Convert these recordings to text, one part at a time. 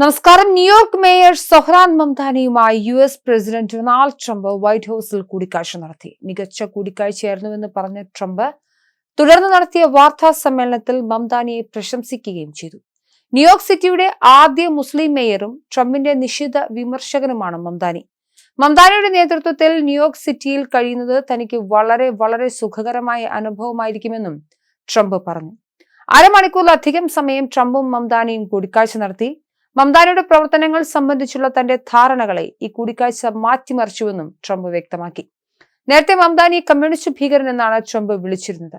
നമസ്കാരം. New York mayor Zohran മംതാനിയുമായി U S president Donald Trump White ഹൌസിൽ കൂടിക്കാഴ്ച നടത്തി. മികച്ച കൂടിക്കാഴ്ചയായിരുന്നുവെന്ന് പറഞ്ഞ ട്രംപ് തുടർന്ന് നടത്തിയ വാർത്താ സമ്മേളനത്തിൽ മംതാനിയെ പ്രശംസിക്കുകയും ചെയ്തു. ന്യൂയോർക്ക് സിറ്റിയുടെ ആദ്യ മുസ്ലിം മേയറും ട്രംപിന്റെ നിശിത വിമർശകനുമാണ് മംതാനി മംതാനിയുടെ നേതൃത്വത്തിൽ ന്യൂയോർക്ക് സിറ്റിയിൽ കഴിയുന്നത് തനിക്ക് വളരെ വളരെ സുഖകരമായ അനുഭവമായിരിക്കുമെന്നും ട്രംപ് പറഞ്ഞു. അരമണിക്കൂറിലധികം സമയം ട്രംപും മംതാനിയും കൂടിക്കാഴ്ച നടത്തി. മംതാനയുടെ പ്രവർത്തനങ്ങൾ സംബന്ധിച്ചുള്ള തന്റെ ധാരണകളെ ഈ കൂടിക്കാഴ്ച മാറ്റിമറിച്ചുവെന്നും ട്രംപ് വ്യക്തമാക്കി. നേരത്തെ മംതാനി കമ്മ്യൂണിസ്റ്റ് ഭീകരൻ എന്നാണ് ട്രംപ് വിളിച്ചിരുന്നത്.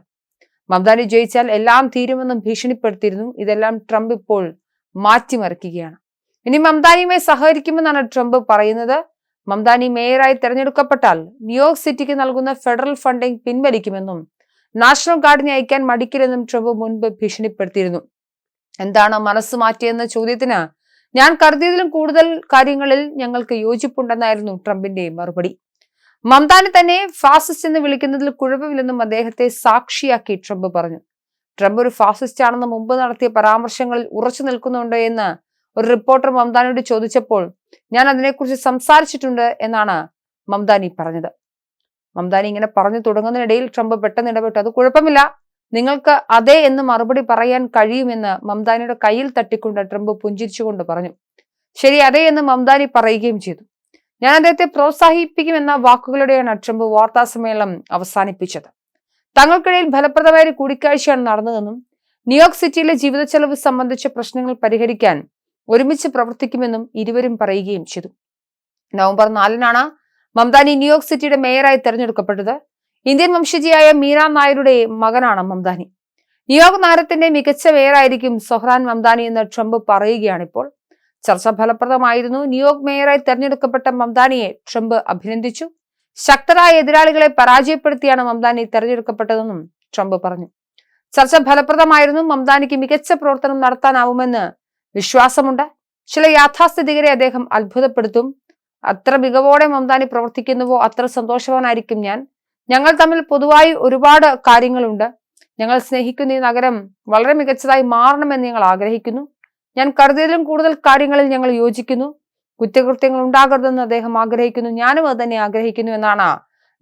മംതാനി ജയിച്ചാൽ എല്ലാം തീരുമെന്നും ഭീഷണിപ്പെടുത്തിയിരുന്നു. ഇതെല്ലാം ട്രംപ് ഇപ്പോൾ മാറ്റിമറിക്കുകയാണ്. ഇനി മംതാനിയുമായി സഹകരിക്കുമെന്നാണ് ട്രംപ് പറയുന്നത്. മംതാനി മേയറായി തെരഞ്ഞെടുക്കപ്പെട്ടാൽ ന്യൂയോർക്ക് സിറ്റിക്ക് നൽകുന്ന ഫെഡറൽ ഫണ്ടിംഗ് പിൻവലിക്കുമെന്നും നാഷണൽ ഗാർഡിനെ അയക്കാൻ മടിക്കില്ലെന്നും ട്രംപ് മുൻപ് ഭീഷണിപ്പെടുത്തിയിരുന്നു. എന്താണ് മനസ്സ് മാറ്റിയെന്ന ചോദ്യത്തിന് ഞാൻ കരുതിയതിലും കൂടുതൽ കാര്യങ്ങളിൽ ഞങ്ങൾക്ക് യോജിപ്പുണ്ടെന്നായിരുന്നു ട്രംപിന്റെ മറുപടി. മംതാനെ തന്നെ ഫാസിസ്റ്റ് എന്ന് വിളിക്കുന്നതിൽ കുഴപ്പമില്ലെന്നും അദ്ദേഹത്തെ സാക്ഷിയാക്കി ട്രംപ് പറഞ്ഞു. ട്രംപ് ഒരു ഫാസിസ്റ്റ് ആണെന്ന് മുമ്പ് നടത്തിയ പരാമർശങ്ങളിൽ ഉറച്ചു നിൽക്കുന്നുണ്ടോ എന്ന് ഒരു റിപ്പോർട്ടർ മംതാനോട് ചോദിച്ചപ്പോൾ ഞാൻ അതിനെക്കുറിച്ച് സംസാരിച്ചിട്ടുണ്ട് എന്നാണ് മംതാനി പറഞ്ഞത്. മംതാനി ഇങ്ങനെ പറഞ്ഞു തുടങ്ങുന്നതിനിടയിൽ ട്രംപ് പെട്ടെന്ന് ഇടപെട്ടു. അത് കുഴപ്പമില്ല. നിങ്ങൾക്ക് അതെ എന്ന് മറുപടി പറയാൻ കഴിയുമെന്ന് മംതാനിയുടെ കയ്യിൽ തട്ടിക്കൊണ്ട് ട്രംപ് പുഞ്ചിരിച്ചുകൊണ്ട് പറഞ്ഞു. ശരി അതെ എന്ന് മംതാനി പറയുകയും ചെയ്തു. ഞാൻ അദ്ദേഹത്തെ പ്രോത്സാഹിപ്പിക്കുമെന്ന വാക്കുകളുടെയാണ് ട്രംപ് വാർത്താ സമ്മേളനം അവസാനിപ്പിച്ചത്. തങ്ങൾക്കിടയിൽ ഫലപ്രദമായ ഒരു കൂടിക്കാഴ്ചയാണ് നടന്നതെന്നും ന്യൂയോർക്ക് സിറ്റിയിലെ ജീവിത ചെലവ് സംബന്ധിച്ച പ്രശ്നങ്ങൾ പരിഹരിക്കാൻ ഒരുമിച്ച് പ്രവർത്തിക്കുമെന്നും ഇരുവരും പറയുകയും ചെയ്തു. നവംബർ നാലിനാണ് മംദാനി ന്യൂയോർക്ക് സിറ്റിയുടെ മേയറായി തെരഞ്ഞെടുക്കപ്പെട്ടത് ഇന്ത്യൻ വംശജിയായ മീര നായരുടെ മകനാണ് മംദാനി. ന്യൂയോർക്ക് നഗരത്തിന്റെ മികച്ച മേയറായിരിക്കും സൊഹ്റാൻ മംതാനി എന്ന് ട്രംപ് പറയുകയാണിപ്പോൾ. ചർച്ച ഫലപ്രദമായിരുന്നു. ന്യൂയോർക്ക് മേയറായി തെരഞ്ഞെടുക്കപ്പെട്ട മംദാനിയെ ട്രംപ് അഭിനന്ദിച്ചു. ശക്തരായ എതിരാളികളെ പരാജയപ്പെടുത്തിയാണ് മംദാനി തെരഞ്ഞെടുക്കപ്പെട്ടതെന്നും ട്രംപ് പറഞ്ഞു. ചർച്ച ഫലപ്രദമായിരുന്നു. മംദാനിക്ക് മികച്ച പ്രവർത്തനം നടത്താനാവുമെന്ന് വിശ്വാസമുണ്ട്. ചില യാഥാസ്ഥിതികരെ അദ്ദേഹം അത്ഭുതപ്പെടുത്തും. അത്ര മികവോടെ മംദാനി പ്രവർത്തിക്കുന്നുവോ അത്ര സന്തോഷവാനായിരിക്കും ഞാൻ. ഞങ്ങൾ തമ്മിൽ പൊതുവായി ഒരുപാട് കാര്യങ്ങളുണ്ട്. ഞങ്ങൾ സ്നേഹിക്കുന്ന ഈ നഗരം വളരെ മികച്ചതായി മാറണമെന്ന് ഞങ്ങൾ ആഗ്രഹിക്കുന്നു. ഞാൻ കരുതിയതിലും കൂടുതൽ കാര്യങ്ങളിൽ ഞങ്ങൾ യോജിക്കുന്നു. കുറ്റകൃത്യങ്ങൾ ഉണ്ടാകരുതെന്ന് അദ്ദേഹം ആഗ്രഹിക്കുന്നു. ഞാനും അത് തന്നെ ആഗ്രഹിക്കുന്നു എന്നാണ്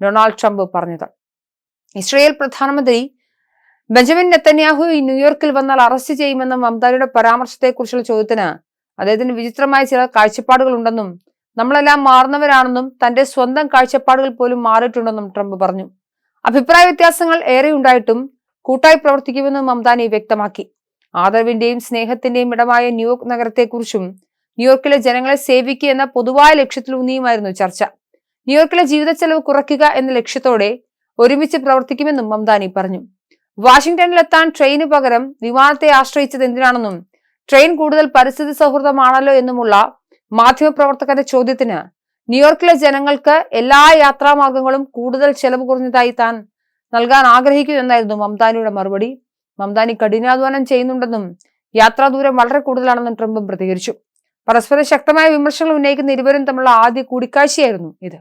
ഡൊണാൾഡ് ട്രംപ് പറഞ്ഞത്. ഇസ്രയേൽ പ്രധാനമന്ത്രി ബെഞ്ചമിൻ നെത്തന്യാഹു ന്യൂയോർക്കിൽ വന്നാൽ അറസ്റ്റ് ചെയ്യുമെന്ന മമതയുടെ പരാമർശത്തെക്കുറിച്ചുള്ള ചോദ്യത്തിന് അദ്ദേഹത്തിന് വിചിത്രമായ ചില കാഴ്ചപ്പാടുകൾ ഉണ്ടെന്നും നമ്മളെല്ലാം മാറുന്നവരാണെന്നും തന്റെ സ്വന്തം കാഴ്ചപ്പാടുകൾ പോലും മാറിയിട്ടുണ്ടെന്നും ട്രംപ് പറഞ്ഞു. അഭിപ്രായ വ്യത്യാസങ്ങൾ ഏറെ ഉണ്ടായിട്ടും കൂട്ടായി പ്രവർത്തിക്കുമെന്നും മംതാനി വ്യക്തമാക്കി. ആദരവിന്റെയും സ്നേഹത്തിന്റെയും ഇടമായ ന്യൂയോർക്ക് നഗരത്തെക്കുറിച്ചും ന്യൂയോർക്കിലെ ജനങ്ങളെ സേവിക്കുക എന്ന പൊതുവായ ലക്ഷ്യത്തിലൂന്നിയുമായിരുന്നു ചർച്ച. ന്യൂയോർക്കിലെ ജീവിത ചെലവ് കുറയ്ക്കുക എന്ന ലക്ഷ്യത്തോടെ ഒരുമിച്ച് പ്രവർത്തിക്കുമെന്നും മംതാനി പറഞ്ഞു. വാഷിംഗ്ടണിലെത്താൻ ട്രെയിന് പകരം വിമാനത്തെ ആശ്രയിച്ചത് എന്തിനാണെന്നും ട്രെയിൻ കൂടുതൽ പരിസ്ഥിതി സൗഹൃദമാണല്ലോ എന്നുമുള്ള മാധ്യമപ്രവർത്തകന്റെ ചോദ്യത്തിന് ന്യൂയോർക്കിലെ ജനങ്ങൾക്ക് എല്ലാ യാത്രാമാർഗങ്ങളും കൂടുതൽ ചെലവ് കുറഞ്ഞതായി താൻ നൽകാൻ ആഗ്രഹിക്കുമെന്നായിരുന്നു മംതാനിയുടെ മറുപടി. മംതാനി കഠിനാധ്വാനം ചെയ്യുന്നുണ്ടെന്നും യാത്രാദൂരം വളരെ കൂടുതലാണെന്നും ട്രംപും പ്രതികരിച്ചു. പരസ്പരം ശക്തമായ വിമർശനങ്ങൾ ഉന്നയിക്കുന്ന ഇരുവരും തമ്മിലുള്ള ആദ്യ കൂടിക്കാഴ്ചയായിരുന്നു ഇത്.